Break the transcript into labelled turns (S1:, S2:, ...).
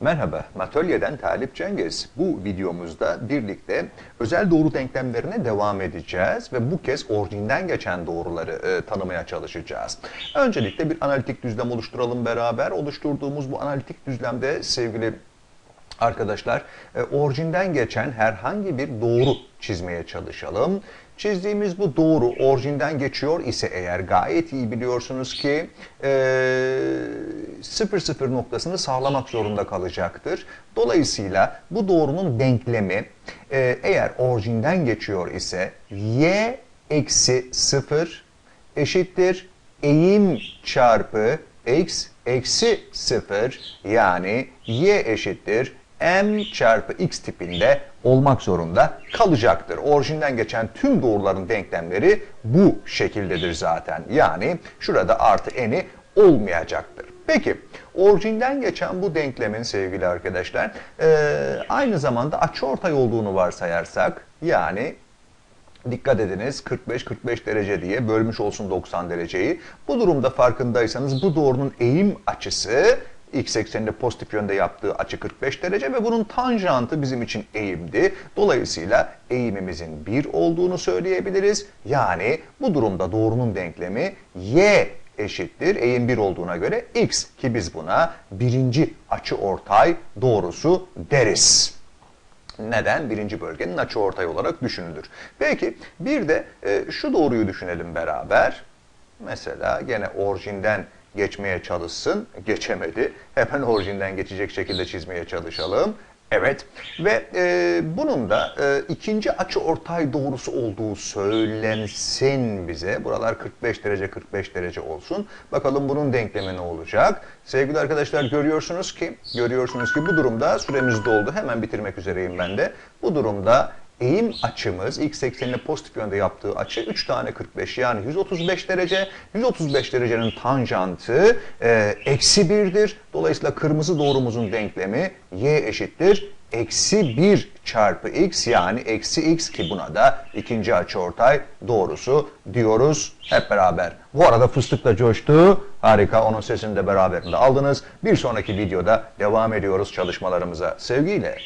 S1: Merhaba, Matölyeden Talip Cengiz. Bu videomuzda birlikte özel doğru denklemlerine devam edeceğiz ve bu kez orijinden geçen doğruları e, tanımaya çalışacağız. Öncelikle bir analitik düzlem oluşturalım beraber. Oluşturduğumuz bu analitik düzlemde sevgili Arkadaşlar, e, orijinden geçen herhangi bir doğru çizmeye çalışalım. Çizdiğimiz bu doğru orijinden geçiyor ise eğer gayet iyi biliyorsunuz ki e, 0 0 noktasını sağlamak zorunda kalacaktır. Dolayısıyla bu doğrunun denklemi e, eğer orijinden geçiyor ise y eksi 0 eşittir eğim çarpı x eksi 0 yani y eşittir m çarpı x tipinde olmak zorunda kalacaktır. Orijinden geçen tüm doğruların denklemleri bu şekildedir zaten. Yani şurada artı n'i olmayacaktır. Peki orijinden geçen bu denklemin sevgili arkadaşlar eee, aynı zamanda açıortay olduğunu varsayarsak yani Dikkat ediniz 45-45 derece diye bölmüş olsun 90 dereceyi. Bu durumda farkındaysanız bu doğrunun eğim açısı x ekseninde pozitif yönde yaptığı açı 45 derece ve bunun tanjantı bizim için eğimdi. Dolayısıyla eğimimizin 1 olduğunu söyleyebiliriz. Yani bu durumda doğrunun denklemi y eşittir eğim 1 olduğuna göre x ki biz buna birinci açı ortay doğrusu deriz. Neden? Birinci bölgenin açıortay olarak düşünülür. Peki bir de e, şu doğruyu düşünelim beraber. Mesela gene orijinden geçmeye çalışsın. Geçemedi. Hemen orijinden geçecek şekilde çizmeye çalışalım. Evet ve e, bunun da e, ikinci açı ortay doğrusu olduğu söylensin bize. Buralar 45 derece 45 derece olsun. Bakalım bunun denklemi ne olacak? Sevgili arkadaşlar görüyorsunuz ki görüyorsunuz ki bu durumda süremiz doldu. Hemen bitirmek üzereyim ben de. Bu durumda eğim açımız x eksenine pozitif yönde yaptığı açı 3 tane 45 yani 135 derece. 135 derecenin tanjantı e, eksi 1'dir. Dolayısıyla kırmızı doğrumuzun denklemi y eşittir. Eksi 1 çarpı x yani eksi x ki buna da ikinci açıortay doğrusu diyoruz hep beraber. Bu arada fıstık da coştu. Harika onun sesini de beraberinde aldınız. Bir sonraki videoda devam ediyoruz çalışmalarımıza. Sevgiyle.